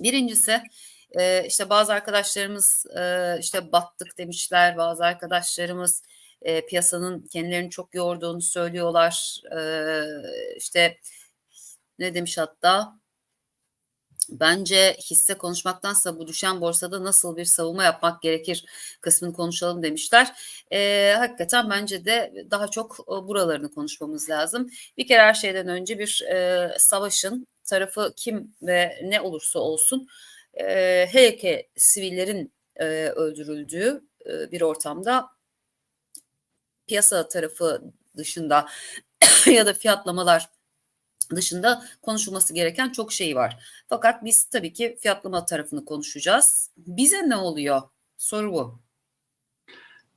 Birincisi işte bazı arkadaşlarımız işte battık demişler, bazı arkadaşlarımız piyasanın kendilerini çok yorduğunu söylüyorlar. E, işte ne demiş hatta bence hisse konuşmaktansa bu düşen borsada nasıl bir savunma yapmak gerekir kısmını konuşalım demişler. E, hakikaten bence de daha çok buralarını konuşmamız lazım. Bir kere her şeyden önce bir e, savaşın tarafı kim ve ne olursa olsun e, hele sivillerin e, öldürüldüğü e, bir ortamda piyasa tarafı dışında ya da fiyatlamalar dışında konuşulması gereken çok şey var. Fakat biz tabii ki fiyatlama tarafını konuşacağız. Bize ne oluyor? Soru bu.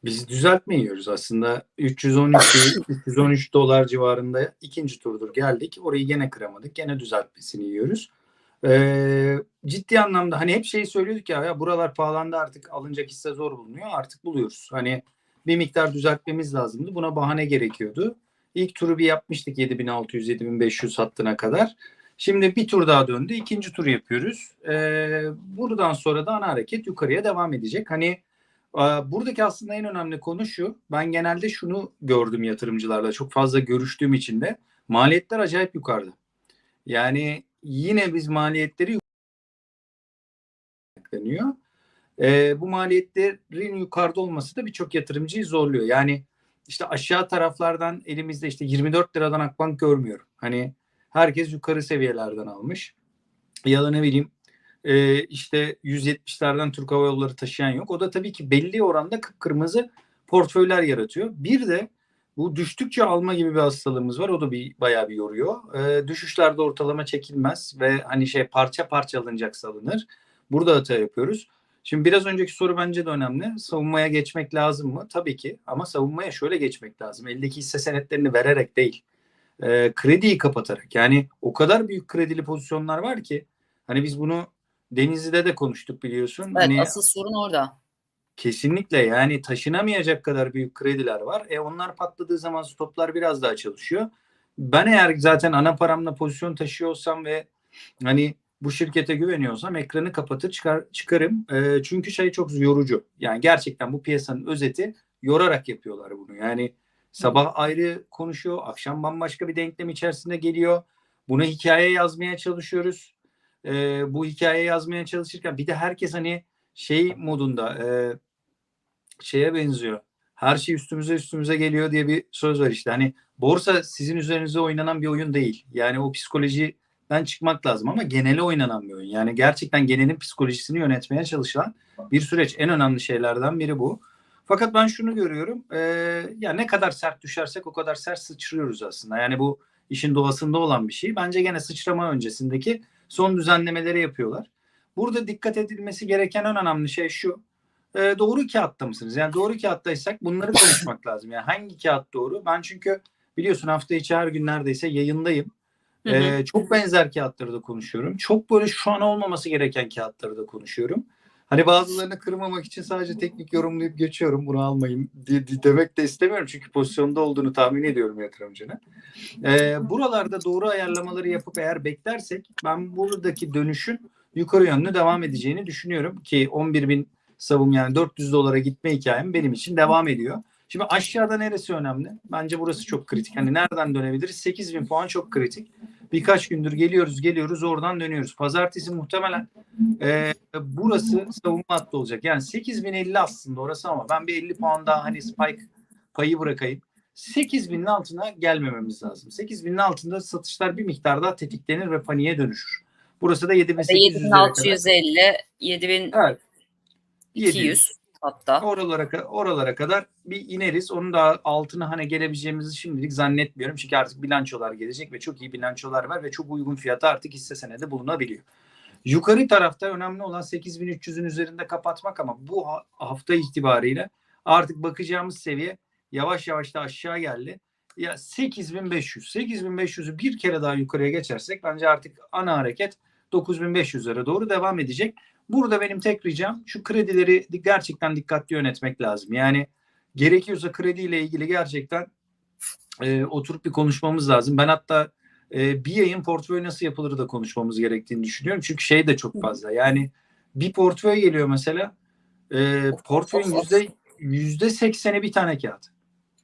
Biz düzeltme yiyoruz aslında. 312 313 dolar civarında ikinci turdur geldik. Orayı gene kıramadık. Gene düzeltmesini yiyoruz. Ee, ciddi anlamda hani hep şeyi söylüyorduk ya, ya buralar pahalandı artık alınacak hisse zor bulunuyor. Artık buluyoruz. Hani bir miktar düzeltmemiz lazımdı. Buna bahane gerekiyordu. İlk turu bir yapmıştık 7600-7500 hattına kadar. Şimdi bir tur daha döndü. İkinci tur yapıyoruz. Ee, buradan sonra da ana hareket yukarıya devam edecek. Hani buradaki aslında en önemli konu şu. Ben genelde şunu gördüm yatırımcılarla çok fazla görüştüğüm için de maliyetler acayip yukarıda. Yani yine biz maliyetleri yükleniyor. Ee, bu maliyetlerin yukarıda olması da birçok yatırımcıyı zorluyor. Yani işte aşağı taraflardan elimizde işte 24 liradan Akbank görmüyorum. Hani herkes yukarı seviyelerden almış. Ya da ne bileyim e, işte 170'lerden Türk Hava Yolları taşıyan yok. O da tabii ki belli oranda kıpkırmızı portföyler yaratıyor. Bir de bu düştükçe alma gibi bir hastalığımız var. O da bir bayağı bir yoruyor. E, düşüşlerde ortalama çekilmez ve hani şey parça parça alınacaksa alınır. Burada hata yapıyoruz. Şimdi biraz önceki soru bence de önemli. Savunmaya geçmek lazım mı? Tabii ki ama savunmaya şöyle geçmek lazım. Eldeki hisse senetlerini vererek değil. E, krediyi kapatarak. Yani o kadar büyük kredili pozisyonlar var ki hani biz bunu Denizli'de de konuştuk biliyorsun. Evet hani, asıl sorun orada. Kesinlikle yani taşınamayacak kadar büyük krediler var. E onlar patladığı zaman stoplar biraz daha çalışıyor. Ben eğer zaten ana paramla pozisyon taşıyorsam ve hani bu şirkete güveniyorsam ekranı kapatır çıkar, çıkarım. E, çünkü şey çok yorucu. Yani gerçekten bu piyasanın özeti yorarak yapıyorlar bunu. Yani sabah ayrı konuşuyor, akşam bambaşka bir denklem içerisinde geliyor. Buna hikaye yazmaya çalışıyoruz. E, bu hikaye yazmaya çalışırken bir de herkes hani şey modunda e, şeye benziyor. Her şey üstümüze üstümüze geliyor diye bir söz var işte. Hani borsa sizin üzerinize oynanan bir oyun değil. Yani o psikolojiden çıkmak lazım ama genele oynanan bir oyun. Yani gerçekten genelin psikolojisini yönetmeye çalışılan bir süreç. En önemli şeylerden biri bu. Fakat ben şunu görüyorum. E, ya ne kadar sert düşersek o kadar sert sıçrıyoruz aslında. Yani bu işin doğasında olan bir şey. Bence gene sıçrama öncesindeki son düzenlemeleri yapıyorlar. Burada dikkat edilmesi gereken en önemli şey şu. E, doğru kağıtta mısınız? Yani doğru kağıttaysak bunları konuşmak lazım. Yani hangi kağıt doğru? Ben çünkü biliyorsun hafta içi her gün neredeyse yayındayım. Hı hı. E, çok benzer kağıtları da konuşuyorum. Çok böyle şu an olmaması gereken kağıtları da konuşuyorum. Hani bazılarını kırmamak için sadece teknik yorumlayıp geçiyorum. Bunu almayın diye, diye demek de istemiyorum. Çünkü pozisyonda olduğunu tahmin ediyorum yatırımcının. Ee, buralarda doğru ayarlamaları yapıp eğer beklersek ben buradaki dönüşün yukarı yönlü devam edeceğini düşünüyorum ki 11 bin savun yani 400 dolara gitme hikayem benim için devam ediyor. Şimdi aşağıda neresi önemli? Bence burası çok kritik. Hani nereden dönebiliriz? 8 bin puan çok kritik. Birkaç gündür geliyoruz geliyoruz oradan dönüyoruz. Pazartesi muhtemelen e, burası savunma hattı olacak. Yani 8050 aslında orası ama ben bir 50 puan daha hani spike payı bırakayım. 8000'in altına gelmememiz lazım. 8000'in altında satışlar bir miktar daha tetiklenir ve paniğe dönüşür. Burası da 7800 7650, 7200 Evet. 200 hatta. Oralara, oralara kadar bir ineriz. Onun da altına hani gelebileceğimizi şimdilik zannetmiyorum. Çünkü artık bilançolar gelecek ve çok iyi bilançolar var ve çok uygun fiyata artık hisse senedi bulunabiliyor. Yukarı tarafta önemli olan 8300'ün üzerinde kapatmak ama bu ha- hafta itibariyle artık bakacağımız seviye yavaş yavaş da aşağı geldi. Ya 8500, 8500'ü bir kere daha yukarıya geçersek bence artık ana hareket 9500'lere doğru devam edecek. Burada benim tek ricam şu kredileri gerçekten dikkatli yönetmek lazım. Yani gerekiyorsa krediyle ilgili gerçekten e, oturup bir konuşmamız lazım. Ben hatta e, bir yayın portföy nasıl yapılır da konuşmamız gerektiğini düşünüyorum. Çünkü şey de çok fazla. Yani bir portföy geliyor mesela e, portföyün yüzde yüzde sekseni bir tane kağıt.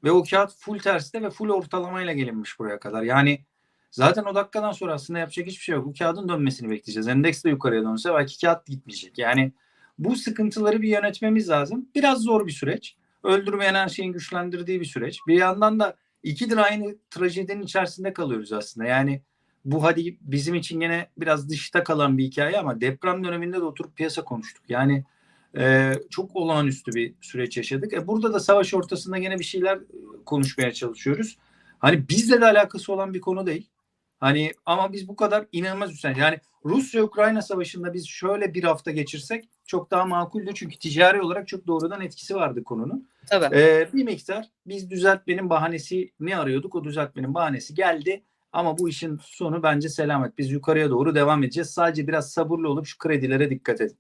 Ve o kağıt full terste ve full ortalamayla gelinmiş buraya kadar. Yani zaten o dakikadan sonra aslında yapacak hiçbir şey yok. Bu kağıdın dönmesini bekleyeceğiz. Endeks de yukarıya dönse belki kağıt gitmeyecek. Yani bu sıkıntıları bir yönetmemiz lazım. Biraz zor bir süreç. Öldürmeyen her şeyin güçlendirdiği bir süreç. Bir yandan da ikidir aynı trajedinin içerisinde kalıyoruz aslında. Yani bu hadi bizim için yine biraz dışta kalan bir hikaye ama deprem döneminde de oturup piyasa konuştuk. Yani e, çok olağanüstü bir süreç yaşadık. E, burada da savaş ortasında yine bir şeyler e, konuşmaya çalışıyoruz. Hani bizle de alakası olan bir konu değil. Hani ama biz bu kadar inanılmaz üstlen. Yani Rusya-Ukrayna savaşında biz şöyle bir hafta geçirsek çok daha makuldü. Çünkü ticari olarak çok doğrudan etkisi vardı konunun. Tabii. Ee, bir miktar biz düzeltmenin bahanesini arıyorduk. O düzeltmenin bahanesi geldi. Ama bu işin sonu bence selamet. Biz yukarıya doğru devam edeceğiz. Sadece biraz sabırlı olup şu kredilere dikkat edin.